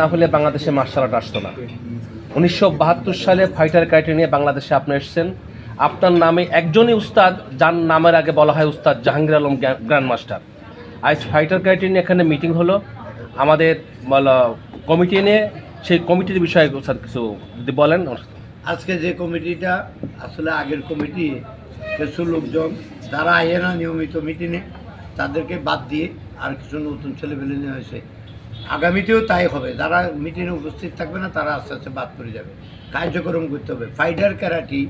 না হলে বাংলাদেশে মার্শাল আর্ট আসতো না। উনিশশো বাহাত্তর সালে ফাইটার ক্যারেটে নিয়ে বাংলাদেশে আপনি এসেছেন। আপনার নামে একজনই উস্তাদ, যার নামের আগে বলা হয় উস্তাদ জাহাঙ্গীর আলম গ্র্যান্ড মাস্টার আজ ফাইটার ক্যারেটে নিয়ে এখানে মিটিং হলো। আমাদের কমিটি নিয়ে, সেই কমিটির বিষয়ে স্যার কিছু যদি বলেন। আজকে যে কমিটিটা, আসলে আগের কমিটি কিছু লোকজন, যারা আয়ে না নিয়মিত মিটিংয়ে তাদেরকে বাদ দিয়ে আর কিছু নতুন ছেলেপেলে নিয়ে হয়েছে আগামীতেও তাই হবে। যারা মিটিংয়ে উপস্থিত থাকবে না, তারা আস্তে আস্তে বাদ পড়ে যাবে। কার্যক্রম করতে হবে। ফাইটার ক্যারাটি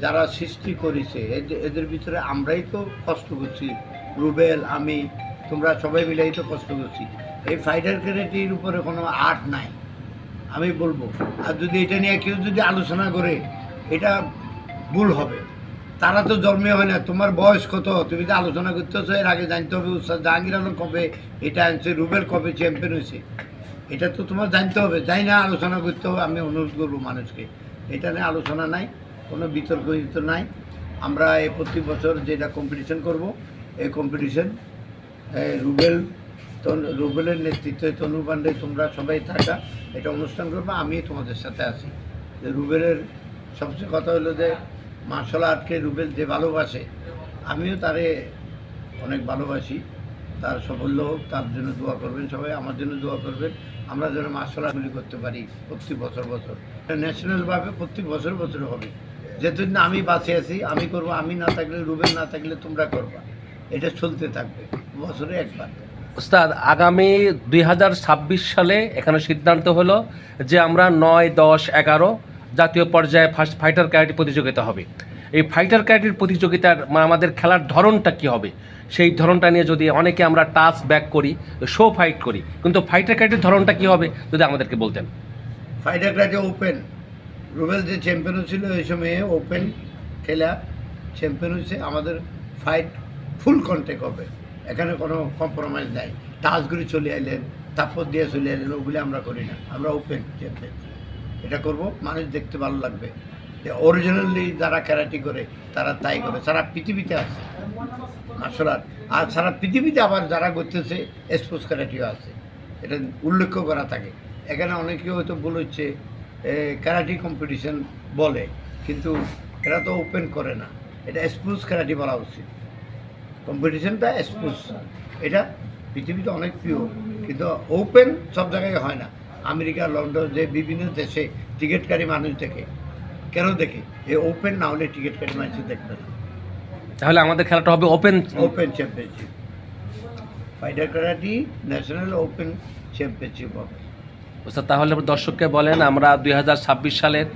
যারা সৃষ্টি করেছে এদের- ভিতরে আমরাই তো কষ্ট করছি। রুবেল, আমি, তোমরা সবাই মিলেই তো কষ্ট করছি। এই ফাইটার ক্যারাটির উপরে কোনো আর্ট নাই। আমি বলব। আর যদি এটা নিয়ে কেউ যদি আলোচনা করে, এটা ভুল হবে। তারা তো জন্মে হয় না। তোমার বয়স কত? তুমি তো আলোচনা করতেছো, এর আগে জানতে হবে, উস্তাদ জাহাঙ্গীর আলম কবে এটা আনছে রুবেল কবে চ্যাম্পিয়ন হয়েছে? এটা তো তোমার জানতে হবে। যাই না আলোচনা করতে হবে, আমি অনুরোধ করব মানুষকে। এটা নিয়ে আলোচনা নাই, কোনো বিতর্ক নাই। আমরা এই প্রতি বছর যেটা কম্পিটিশন করব এই কম্পিটিশন রুবেল রুবেলের নেতৃত্বে তনু পান্ডে, তোমরা সবাই থাকা, এটা অনুষ্ঠান করব আমি তোমাদের সাথে আছি। রুবেলের সবচেয়ে কথা হলো যে মার্শাল আর্টকে রুবেল যে ভালোবাসে, আমিও তারে অনেক ভালোবাসি। তার সাফল্য হোক, তার জন্য দোয়া করবেন সবাই, আমার জন্য দোয়া করবেন। আমরা যেন মার্শাল আর্টগুলি করতে পারি প্রতি বছর বছর। ন্যাশনালভাবে প্রতি বছর বছর হবে। যেদিন আমি বাঁচে আছি, আমি করব, আমি না থাকলে, রুবেল না থাকলে তোমরা করবা। এটা চলতে থাকবে, বছরে একবার। উস্তাদ আগামী দুই হাজার ছাব্বিশ সালে এখানে সিদ্ধান্ত হলো যে আমরা নয়, দশ, এগারো জাতীয় পর্যায়ে ফার্স্ট ফাইটার ক্যারাটে প্রতিযোগিতা হবে। এই ফাইটার ক্যারাটের প্রতিযোগিতার মানে আমাদের খেলার ধরনটা কি হবে? সেই ধরনটা নিয়ে যদি অনেকে আমরা টাচ ব্যাক করি শো ফাইট করি, কিন্তু ফাইটার ক্যারাটের ধরনটা কি হবে? যদি আমাদেরকে বলতেন। ফাইটার ক্রাটে ওপেন রুবেল যে চ্যাম্পিয়ন ছিল এই সময়ে ওপেন খেলা চ্যাম্পিয়ন হচ্ছে আমাদের ফাইট ফুল কন্টেক্ট হবে। এখানে কোনো কম্প্রোমাইজ নাই। টাচগুলি চলে আইলেন তাপর দিয়ে চলে আইলেন, ওগুলি আমরা করি না। আমরা ওপেন চ্যাম্পিয়ন এটা করব মানুষ দেখতে ভালো লাগবে। যে অরিজিনালি যারা ক্যারাটি করে তারা তাই করে সারা পৃথিবীতে আছে মার্শাল আর্ট আর সারা পৃথিবীতে আবার যারা করতেছে স্পোর্টস ক্যারাটিও আছে। এটা উল্লেখ করা থাকে। এখানে অনেকে হয়তো বলেছে ক্যারাটি কম্পিটিশন বলে। কিন্তু এরা তো ওপেন করে না। এটা স্পোর্টস ক্যারাটি বলা উচিত। কম্পিটিশনটা স্পোর্টস এটা পৃথিবীতে অনেক প্রিয়। কিন্তু ওপেন সব জায়গায় হয় না। আমেরিকা লন্ডন যে বিভিন্ন দেশে টিকিটকারী মানুষ দেখে। কেন দেখে? এ ওপেন না হলে টিকিটকারী মানুষ দেখবে না। তাহলে আমাদের খেলাটা হবে open open championship. Fighter karate national open championship হবে। উস্তাদ তাহলে দর্শককে বলেন আমরা দুই হাজার ছাব্বিশ সালের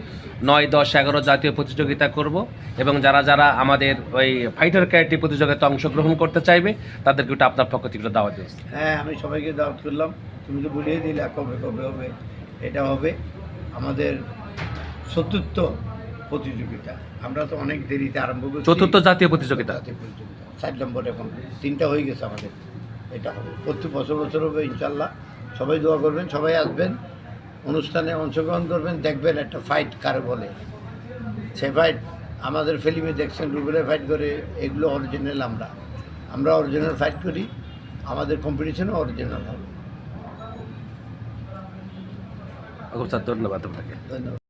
নয় দশ এগারো জাতীয় প্রতিযোগিতা করব এবং যারা যারা আমাদের ওই ফাইটার ক্যারেটি প্রতিযোগিতায় অংশগ্রহণ করতে চাইবে তাদেরকে ওটা আপনার পক্ষ থেকে দাওয়া দিয়েছে হ্যাঁ আমি সবাইকে দাওয়াত করলাম। তুমি তো বলিয়ে দিলে কবে কবে হবে এটা হবে আমাদের চতুর্থ প্রতিযোগিতা। আমরা তো অনেক দেরিতে আরম্ভ করছি। চতুর্থ জাতীয় প্রতিযোগিতা? জাতীয় প্রতিযোগিতা। চার নম্বর এখন। তিনটা হয়ে গেছে আমাদের। এটা হবে। প্রত্যেক বছর বছর হবে ইনশাল্লাহ সবাই দোয়া করবেন সবাই আসবেন অনুষ্ঠানে অংশগ্রহণ করবেন দেখবেন একটা ফাইট কার বলে। সে ফাইট আমাদের ফিল্মে দেখছেন রুবেলে ফাইট করে এগুলো অরিজিনাল আমরা। আমরা অরিজিনাল ফাইট করি আমাদের কম্পিটিশনও অরিজিনাল হবে। স্যার ধন্যবাদ আপনাকে। ধন্যবাদ।